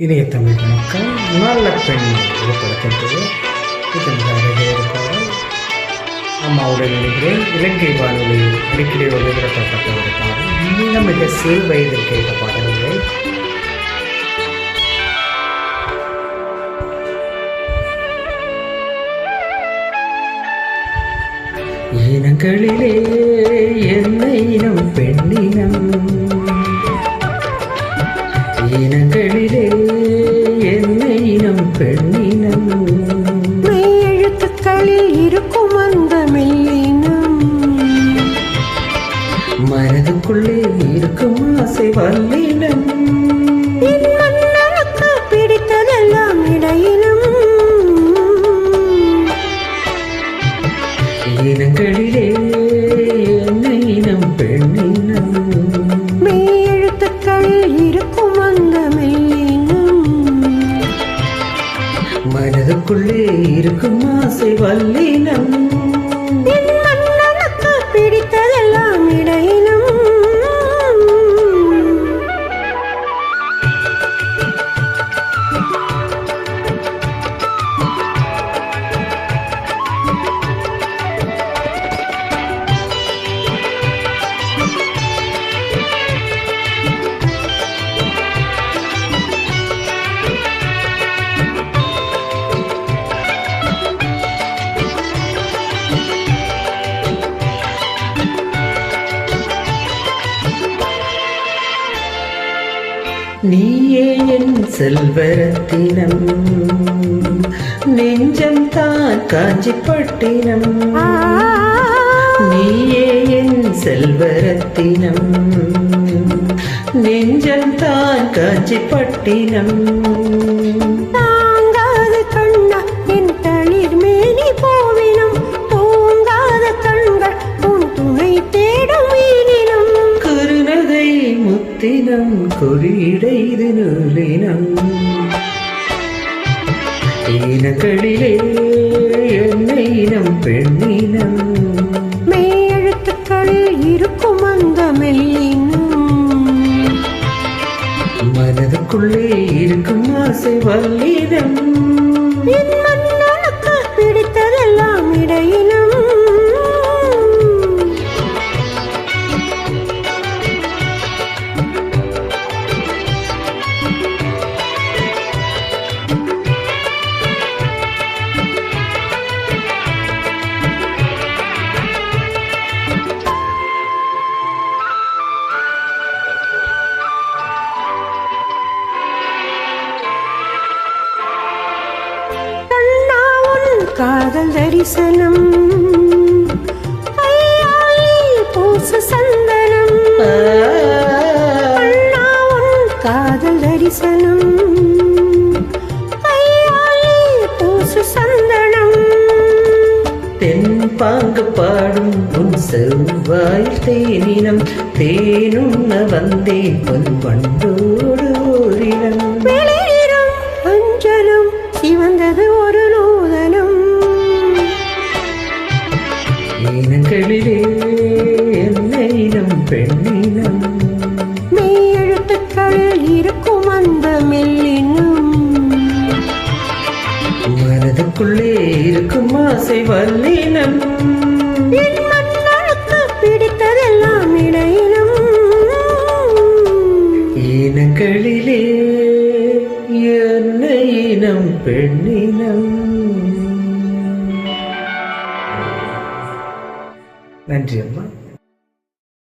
இனிய தமிழ் வணக்கம் நல்ல பெண் ஒரு படத்தின் பெயர் இதன் அம்மாவுடன் நினைக்கிறேன் இலங்கை வானொலியில் அடிக்கடி ஒளிபரப்பப்பட்ட ஒரு பாடல் மிக மிக சிறு வயதில் கேட்ட பாடல்களை இனங்களிலே இனம் பெண்ணினம். மெய்யெழுத்துக்களில் இருக்கும் அந்த மெல்லினம். மனதுக்குள்ளே இருக்கும் ஆசை வல்லினம். பிடித்ததெல்லாம் இனங்களிலே என்ன இனம் பெண்ணினம். மனதுக்குள்ளே இருக்கும் ஆசை வல்லினம். நீயே என் செல்வரத்தினம் நெஞ்சம் தான் காஞ்சிப்பட்டினம். நீயே என் செல்வரத்தினம். நெஞ்சம் தான் காஞ்சிப்பட்டினம். இது நூலினம். ஈனக்களிலே என்ன இனம் பெண்ணினம். மெய்யெழுத்துக்களில் இருக்கும் அந்த மெல்லினம் மனதுக்குள்ளே இருக்கும் ஆசை வல்லினம். பிடித்ததெல்லாம் இடையினம் காதல் தரிசனம். பூச சந்தனம். காதல் தரிசனம். பூச சந்தனம். தென் பாங்கு பாடும் உன் செவ்வாய் தேனினம். தேனுண்ண வந்தேன் பொன் ஓரினம். வெளியிடம் அஞ்சலம் சிவந்தது பெண்ணினம். மெய்யெழுத்துக்களில் இருக்கும் அந்த மெல்லினம். மனதுக்குள்ளே இருக்கும் ஆசை வல்லினம். பிடித்ததெல்லாம் இடையினம் இனங்களிலே என்ன இனம் பெண்ணினம். நன்றி அம்மா.